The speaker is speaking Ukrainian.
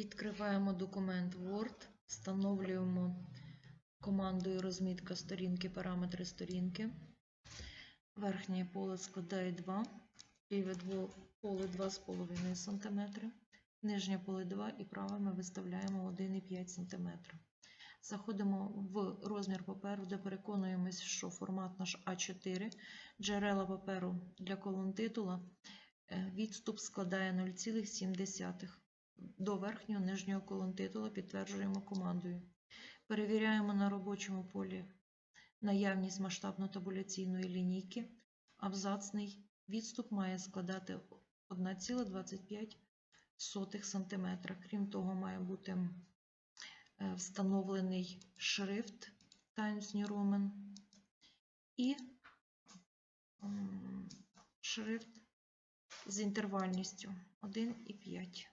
Відкриваємо документ Word, встановлюємо командою розмітка сторінки, параметри сторінки. Верхнє поле складає 2, ліве поле 2,5 см, нижнє поле 2 і праве ми виставляємо 1,5 см. Заходимо в розмір паперу, де переконуємось, що формат наш А4, джерела паперу для колон титула, е, відступ складає 0,7 до верхнього нижнього колон титула підтверджуємо командою. Перевіряємо на робочому полі наявність масштабно-табуляційної лінійки. Абзацний відступ має складати 1,25 см. Крім того, має бути е, встановлений шрифт Times New Roman і шрифт з інтервальністю 1,5.